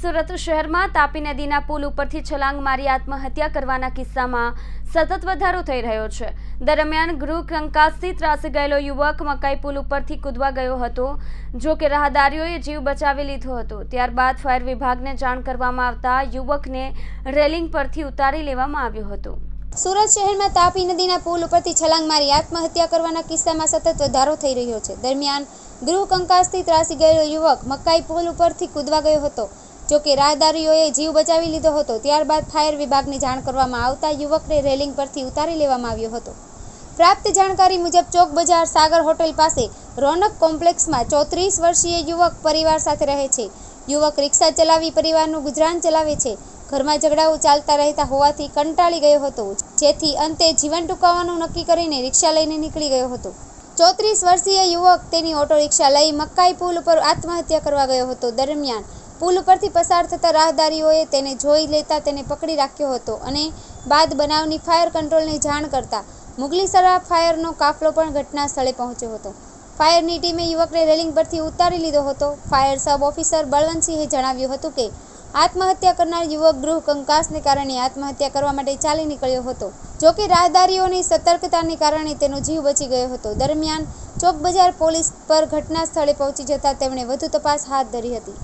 સુરત શહેરમાં તાપી નદીના પુલ ઉપરથી છલાંગ મારી આત્મહત્યા કરવાના કિસ્સામાં સતત વધારો થઈ રહ્યો છે. દરમિયાન ગૃહ કંકાસથી ત્રાસી ગયેલો યુવક મકાઈ પુલ ઉપરથી કૂદવા ગયો હતો, જો કે રાહદારીઓએ જીવ બચાવી લીધો હતો. ત્યારબાદ ફાયર વિભાગને જાણ કરવામાં આવતા યુવકને રેલિંગ પરથી ઉતારી લેવામાં આવ્યો હતો. સુરત શહેરમાં તાપી નદીના પુલ ઉપરથી છલાંગ મારી આત્મહત્યા કરવાના કિસ્સામાં સતત વધારો થઈ રહ્યો છે. દરમિયાન ગૃહ કંકાસથી ત્રાસી ગયેલો યુવક મકાઈ પુલ ઉપરથી કૂદવા ગયો હતો. જો કે રાહદારીઓએ જીવ બચાવી લીધો હતો, ત્યારબાદ ફાયર વિભાગની જાણ કરવામાં આવતા યુવકને રેલિંગ પરથી ઉતારી લેવામાં આવ્યો હતો. પ્રાપ્ત જાણકારી મુજબ ચોક બજાર સાગર હોટેલ પાસે રોનક કોમ્પ્લેક્સમાં ચોત્રીસ વર્ષીય યુવક પરિવાર સાથે રહે છે. યુવક રિક્ષા ચલાવી પરિવારનું ગુજરાન ચલાવે છે. ઘરમાં ઝઘડાઓ ચાલતા રહેતા હોવાથી કંટાળી ગયો હતો, જેથી અંતે જીવન ટૂંકાવવાનું નક્કી કરીને રિક્ષા લઈને નીકળી ગયો હતો. ચોત્રીસ વર્ષીય યુવક તેની ઓટો રિક્ષા લઈ મકાઈ પુલ ઉપર આત્મહત્યા કરવા ગયો હતો. દરમિયાન પુલ ઉપરથી પસાર થતા રાહદારીઓએ તેને જોઈ લેતા તેને પકડી રાખ્યો હતો અને બાદ બનાવની ફાયર કંટ્રોલને જાણ કરતા મુગલીસરા ફાયરનો કાફલો પણ ઘટના સ્થળે પહોંચ્યો હતો. ફાયરની ટીમે યુવકને રેલિંગ પરથી ઉતારી લીધો હતો. ફાયર સબ ઓફિસર બળવંતસિંહે જણાવ્યું હતું કે, આત્મહત્યા કરનાર યુવક ગૃહ કંકાસને કારણે આત્મહત્યા કરવા માટે ચાલી નીકળ્યો હતો. જો કે રાહદારીઓની સતર્કતાને કારણે તેનો જીવ બચી ગયો હતો. દરમિયાન ચોક બજાર પોલીસ પર ઘટના સ્થળે પહોંચી જતા તેમણે વધુ તપાસ હાથ ધરી હતી.